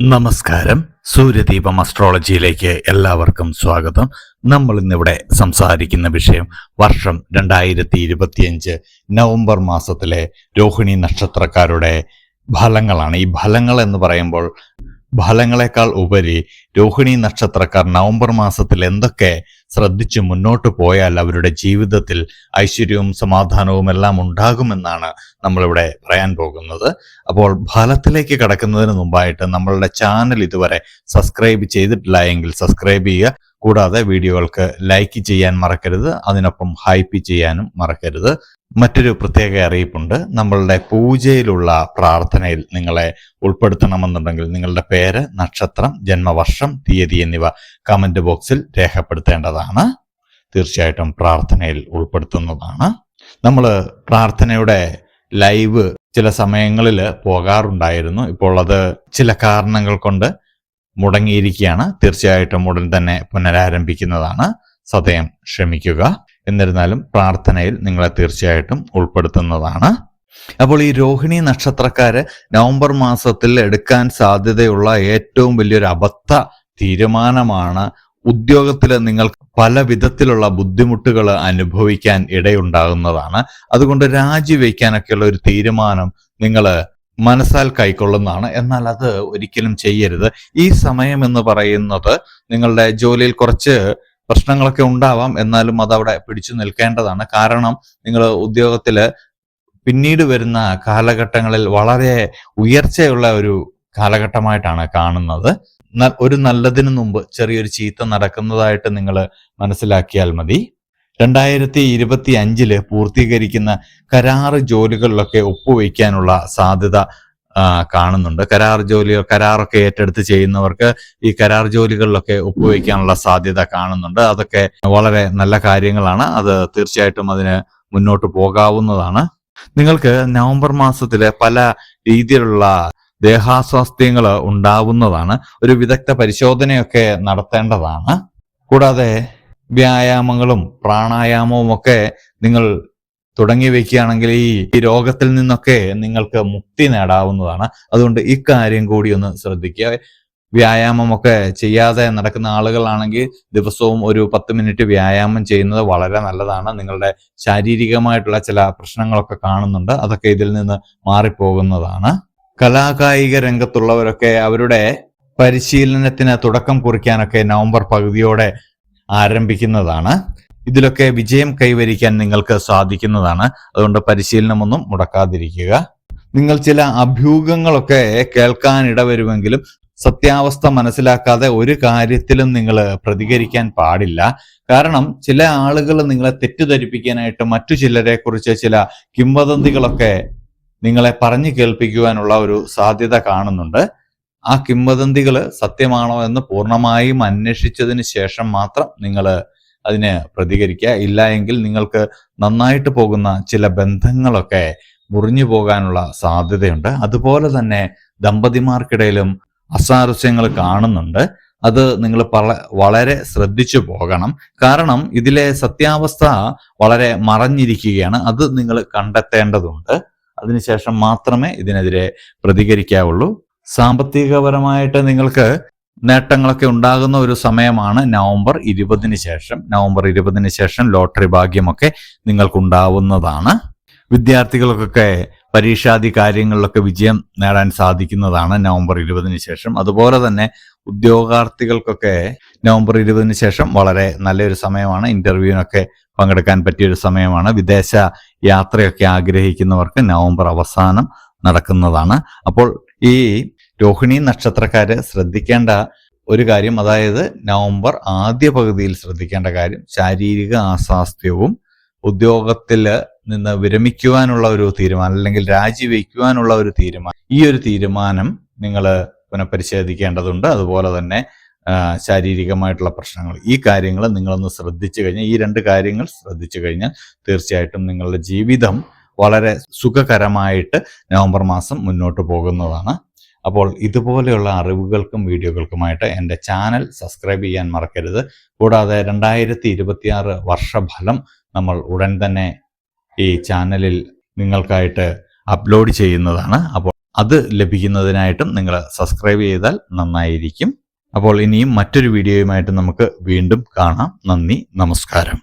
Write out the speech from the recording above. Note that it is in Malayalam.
നമസ്കാരം. സൂര്യദീപം അസ്ട്രോളജിയിലേക്ക് എല്ലാവർക്കും സ്വാഗതം. നമ്മൾ ഇന്നിവിടെ സംസാരിക്കുന്ന വിഷയം വർഷം രണ്ടായിരത്തി ഇരുപത്തിയഞ്ച് നവംബർ മാസത്തിലെ രോഹിണി നക്ഷത്രക്കാരുടെ ഫലങ്ങളാണ്. ഈ ഫലങ്ങൾ എന്ന് പറയുമ്പോൾ ഫലങ്ങളെക്കാൾ ഉപരി രോഹിണി നക്ഷത്രക്കാർ നവംബർ മാസത്തിൽ എന്തൊക്കെ ശ്രദ്ധിച്ച് മുന്നോട്ട് പോയാൽ അവരുടെ ജീവിതത്തിൽ ഐശ്വര്യവും സമാധാനവും എല്ലാം ഉണ്ടാകുമെന്നാണ് നമ്മളിവിടെ പറയാൻ പോകുന്നത്. അപ്പോൾ ഫലത്തിലേക്ക് കടക്കുന്നതിന് മുമ്പായിട്ട് നമ്മളുടെ ചാനൽ ഇതുവരെ സബ്സ്ക്രൈബ് ചെയ്തിട്ടില്ല എങ്കിൽ സബ്സ്ക്രൈബ് ചെയ്യുക. കൂടാതെ വീഡിയോകൾക്ക് ലൈക്ക് ചെയ്യാൻ മറക്കരുത്. അതിനൊപ്പം ഹൈപ്പ് ചെയ്യാനും മറക്കരുത്. മറ്റൊരു പ്രത്യേക അറിയിപ്പുണ്ട്. നമ്മളുടെ പൂജയിലുള്ള പ്രാർത്ഥനയിൽ നിങ്ങളെ ഉൾപ്പെടുത്തണമെന്നുണ്ടെങ്കിൽ നിങ്ങളുടെ പേര് നക്ഷത്രം ജന്മവർഷം തീയതി എന്നിവ കമന്റ് ബോക്സിൽ രേഖപ്പെടുത്തേണ്ടതാണ്. തീർച്ചയായിട്ടും പ്രാർത്ഥനയിൽ ഉൾപ്പെടുത്തുന്നതാണ്. നമ്മൾ പ്രാർത്ഥനയുടെ ലൈവ് ചില സമയങ്ങളിൽ പോകാറുണ്ടായിരുന്നു. ഇപ്പോൾ അത് ചില കാരണങ്ങൾ കൊണ്ട് മുടങ്ങിയിരിക്കുകയാണ്. തീർച്ചയായിട്ടും ഉടൻ തന്നെ പുനരാരംഭിക്കുന്നതാണ്. സദയം ക്ഷമിക്കുക. എന്നിരുന്നാലും പ്രാർത്ഥനയിൽ നിങ്ങളെ തീർച്ചയായിട്ടും ഉൾപ്പെടുത്തുന്നതാണ്. അപ്പോൾ ഈ രോഹിണി നക്ഷത്രക്കാര് നവംബർ മാസത്തിൽ എടുക്കാൻ സാധ്യതയുള്ള ഏറ്റവും വലിയൊരു അബദ്ധ തീരുമാനമാണ് ഉദ്യോഗത്തിൽ നിങ്ങൾക്ക് പല വിധത്തിലുള്ള ബുദ്ധിമുട്ടുകൾ അനുഭവിക്കാൻ ഇടയുണ്ടാകുന്നതാണ്. അതുകൊണ്ട് രാജിവെക്കാനൊക്കെയുള്ള ഒരു തീരുമാനം നിങ്ങൾ മനസ്സാൽ കൈക്കൊള്ളുന്നതാണ്. എന്നാൽ അത് ഒരിക്കലും ചെയ്യരുത്. ഈ സമയം എന്ന് പറയുന്നത് നിങ്ങളുടെ ജോലിയിൽ കുറച്ച് പ്രശ്നങ്ങളൊക്കെ ഉണ്ടാവാം. എന്നാലും അത് അവിടെ പിടിച്ചു നിൽക്കേണ്ടതാണ്. കാരണം നിങ്ങൾ ഉദ്യോഗത്തിൽ പിന്നീട് വരുന്ന കാലഘട്ടങ്ങളിൽ വളരെ ഉയർച്ചയുള്ള ഒരു കാലഘട്ടമായിട്ടാണ് കാണുന്നത്. ഒരു നല്ലതിനു മുമ്പ് ചെറിയൊരു ചീത്ത നടക്കുന്നതായിട്ട് നിങ്ങൾ മനസ്സിലാക്കിയാൽ മതി. രണ്ടായിരത്തി ഇരുപത്തി അഞ്ചിൽ പൂർത്തീകരിക്കുന്ന കരാറ് ജോലികളിലൊക്കെ ഒപ്പുവയ്ക്കാനുള്ള സാധ്യത കാണുന്നുണ്ട്. കരാർ ജോലി കരാറൊക്കെ ഏറ്റെടുത്ത് ചെയ്യുന്നവർക്ക് ഈ കരാർ ജോലികളിലൊക്കെ ഒപ്പുവെക്കാനുള്ള സാധ്യത കാണുന്നുണ്ട്. അതൊക്കെ വളരെ നല്ല കാര്യങ്ങളാണ്. അത് തീർച്ചയായിട്ടും അതിന് മുന്നോട്ട് പോകാവുന്നതാണ്. നിങ്ങൾക്ക് നവംബർ മാസത്തിലെ പല രീതിയിലുള്ള ദേഹാസ്വാസ്ഥ്യങ്ങൾ ഉണ്ടാവുന്നതാണ്. ഒരു വിദഗ്ധ പരിശോധനയൊക്കെ നടത്തേണ്ടതാണ്. കൂടാതെ വ്യായാമങ്ങളും പ്രാണായാമവും ഒക്കെ നിങ്ങൾ തുടങ്ങി വെക്കുകയാണെങ്കിൽ ഈ ഈ രോഗത്തിൽ നിന്നൊക്കെ നിങ്ങൾക്ക് മുക്തി നേടാവുന്നതാണ്. അതുകൊണ്ട് ഇക്കാര്യം കൂടി ഒന്ന് ശ്രദ്ധിക്കുക. വ്യായാമമൊക്കെ ചെയ്യാതെ നടക്കുന്ന ആളുകളാണെങ്കിൽ ദിവസവും ഒരു പത്ത് മിനിറ്റ് വ്യായാമം ചെയ്യുന്നത് വളരെ നല്ലതാണ്. നിങ്ങളുടെ ശാരീരികമായിട്ടുള്ള ചില പ്രശ്നങ്ങളൊക്കെ കാണുന്നുണ്ട്. അതൊക്കെ ഇതിൽ നിന്ന് മാറിപ്പോകുന്നതാണ്. കലാകായിക രംഗത്തുള്ളവരൊക്കെ അവരുടെ പരിശീലനത്തിന് തുടക്കം കുറിക്കാനൊക്കെ നവംബർ പകുതിയോടെ ആരംഭിക്കുന്നതാണ്. ഇതിലൊക്കെ വിജയം കൈവരിക്കാൻ നിങ്ങൾക്ക് സാധിക്കുന്നതാണ്. അതുകൊണ്ട് പരിശീലനമൊന്നും മുടക്കാതിരിക്കുക. നിങ്ങൾ ചില അഭ്യൂഹങ്ങളൊക്കെ കേൾക്കാൻ ഇടവരുമെങ്കിലും സത്യാവസ്ഥ മനസ്സിലാക്കാതെ ഒരു കാര്യത്തിലും നിങ്ങൾ പ്രതികരിക്കാൻ പാടില്ല. കാരണം ചില ആളുകൾ നിങ്ങളെ തെറ്റിദ്ധരിപ്പിക്കാനായിട്ട് മറ്റു ചിലരെ കുറിച്ച് ചില കിംവദന്തികളൊക്കെ നിങ്ങളെ പറഞ്ഞു കേൾപ്പിക്കുവാനുള്ള ഒരു സാധ്യത കാണുന്നുണ്ട്. ആ കിംവദന്തികൾ സത്യമാണോ എന്ന് പൂർണമായും അന്വേഷിച്ചതിന് ശേഷം മാത്രം നിങ്ങൾ അതിന് പ്രതികരിക്കുക. ഇല്ല എങ്കിൽ നിങ്ങൾക്ക് നന്നായിട്ട് പോകുന്ന ചില ബന്ധങ്ങളൊക്കെ മുറിഞ്ഞു പോകാനുള്ള സാധ്യതയുണ്ട്. അതുപോലെ തന്നെ ദമ്പതിമാർക്കിടയിലും അസാരസ്യങ്ങൾ കാണുന്നുണ്ട്. അത് നിങ്ങൾ വളരെ ശ്രദ്ധിച്ചു പോകണം. കാരണം ഇതിലെ സത്യാവസ്ഥ വളരെ മറഞ്ഞിരിക്കുകയാണ്. അത് നിങ്ങൾ കണ്ടെത്തേണ്ടതുണ്ട്. അതിനുശേഷം മാത്രമേ ഇതിനെതിരെ പ്രതികരിക്കാവുള്ളൂ. സാമ്പത്തികപരമായിട്ട് നിങ്ങൾക്ക് നേട്ടങ്ങളൊക്കെ ഉണ്ടാകുന്ന ഒരു സമയമാണ് നവംബർ ഇരുപതിന് ശേഷം. നവംബർ ഇരുപതിന് ശേഷം ലോട്ടറി ഭാഗ്യമൊക്കെ നിങ്ങൾക്കുണ്ടാവുന്നതാണ്. വിദ്യാർത്ഥികൾക്കൊക്കെ പരീക്ഷാദി കാര്യങ്ങളിലൊക്കെ വിജയം നേടാൻ സാധിക്കുന്നതാണ് നവംബർ ഇരുപതിന് ശേഷം. അതുപോലെ തന്നെ ഉദ്യോഗാർത്ഥികൾക്കൊക്കെ നവംബർ ഇരുപതിന് ശേഷം വളരെ നല്ലൊരു സമയമാണ്. ഇന്റർവ്യൂവിനൊക്കെ പങ്കെടുക്കാൻ പറ്റിയൊരു സമയമാണ്. വിദേശ യാത്രയൊക്കെ ആഗ്രഹിക്കുന്നവർക്ക് നവംബർ അവസാനം നടക്കുന്നതാണ്. അപ്പോൾ ഈ രോഹിണി നക്ഷത്രക്കാര് ശ്രദ്ധിക്കേണ്ട ഒരു കാര്യം അതായത് നവംബർ ആദ്യ പകുതിയിൽ ശ്രദ്ധിക്കേണ്ട കാര്യം ശാരീരിക ആസ്വാസ്ഥ്യവും ഉദ്യോഗത്തിൽ നിന്ന് വിരമിക്കുവാനുള്ള ഒരു തീരുമാനം അല്ലെങ്കിൽ രാജിവെക്കുവാനുള്ള ഒരു തീരുമാനം. ഈ ഒരു തീരുമാനം നിങ്ങൾ പുനഃപരിശോധിക്കേണ്ടതുണ്ട്. അതുപോലെ തന്നെ ശാരീരികമായിട്ടുള്ള പ്രശ്നങ്ങൾ. ഈ കാര്യങ്ങൾ നിങ്ങളൊന്ന് ശ്രദ്ധിച്ചു കഴിഞ്ഞാൽ ഈ രണ്ട് കാര്യങ്ങൾ ശ്രദ്ധിച്ചു കഴിഞ്ഞാൽ തീർച്ചയായിട്ടും നിങ്ങളുടെ ജീവിതം വളരെ സുഖകരമായിട്ട് നവംബർ മാസം മുന്നോട്ട് പോകുന്നതാണ്. അപ്പോൾ ഇതുപോലെയുള്ള അറിവുകൾക്കും വീഡിയോകൾക്കുമായിട്ട് എന്റെ ചാനൽ സബ്സ്ക്രൈബ് ചെയ്യാൻ മറക്കരുത്. കൂടാതെ രണ്ടായിരത്തി ഇരുപത്തിയാറ് വർഷഫലം നമ്മൾ ഉടൻ തന്നെ ഈ ചാനലിൽ നിങ്ങൾക്കായിട്ട് അപ്ലോഡ് ചെയ്യുന്നതാണ്. അപ്പോൾ അത് ലഭിക്കുന്നതിനായിട്ടും നിങ്ങൾ സബ്സ്ക്രൈബ് ചെയ്താൽ നന്നായിരിക്കും. അപ്പോൾ ഇനിയും മറ്റൊരു വീഡിയോയുമായിട്ട് നമുക്ക് വീണ്ടും കാണാം. നന്ദി നമസ്കാരം.